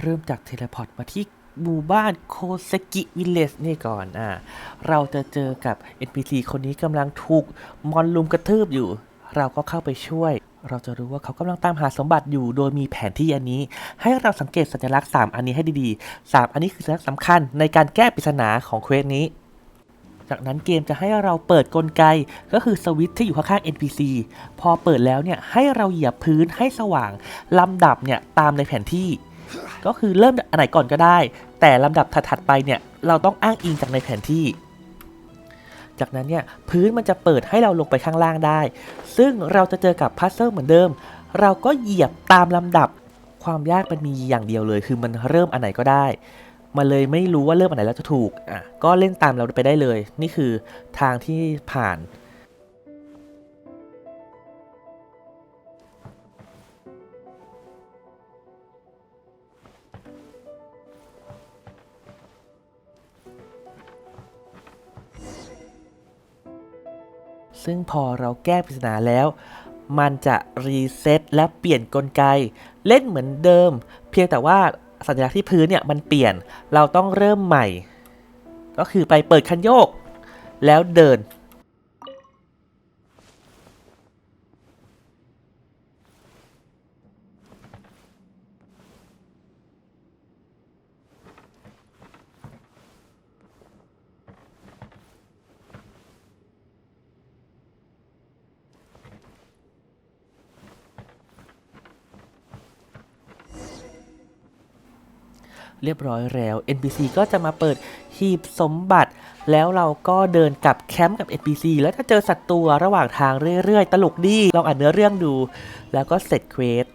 เริ่มจากเทเลพอร์ตมาที่หมู่บ้านโคเซกิวิลเลจนี่ก่อนอ่าเราจะเจอกับ NPC คนนี้กำลังถูกมอนลุมกระทืบอยู่ เราก็เข้าไปช่วย เราจะรู้ว่าเขากำลังตามหาสมบัติอยู่ โดยมีแผนที่อันนี้ ให้เราสังเกตสัญลักษณ์ 3 อันนี้ให้ดีๆ 3 อันนี้คือสัญลักษณ์สำคัญในการแก้ปริศนาของเควสนี้ จากนั้นเกมจะให้เราเปิดกลไกก็คือสวิตช์ที่อยู่ข้างๆ NPC พอเปิดแล้วเนี่ยให้เราเหยียบพื้นให้สว่างลำดับเนี่ยตามในแผนที่ ก็คือเริ่มอันไหนก่อนก็ได้ แต่ลำดับถัดๆไปเนี่ยเราต้องอ้างอิงจากในแผนที่ จากนั้นเนี่ยพื้นมันจะเปิดให้เราลงไปข้างล่างได้ ซึ่งเราจะเจอกับพัซเซิลเหมือนเดิม เราก็เหยียบตามลำดับความยากมันมีอย่างเดียวเลย คือมันเริ่มอันไหนก็ได้มันเลยไม่รู้ว่าเริ่มอันไหนแล้วจะถูกอะก็เล่นตามเราไปได้เลย นี่คือทางที่ผ่าน ซึ่งพอเราแก้ปริศนาแล้ว มันจะรีเซ็ตและเปลี่ยนกลไก เล่นเหมือนเดิม เพียงแต่ว่าสัญลักษณ์ที่พื้นเนี่ยมันเปลี่ยนเราต้องเริ่มใหม่ ก็คือไปเปิดคันโยก แล้วเดิน เรียบร้อยแล้ว NPC ก็จะมาเปิดหีบสมบัติ แล้วเราก็เดินกลับแคมป์กับ NPC แล้วถ้าเจอสัตว์ตัวระหว่างทางเรื่อยๆ ตลกดี ลองอ่านเนื้อเรื่องดู แล้วก็เสร็จเควส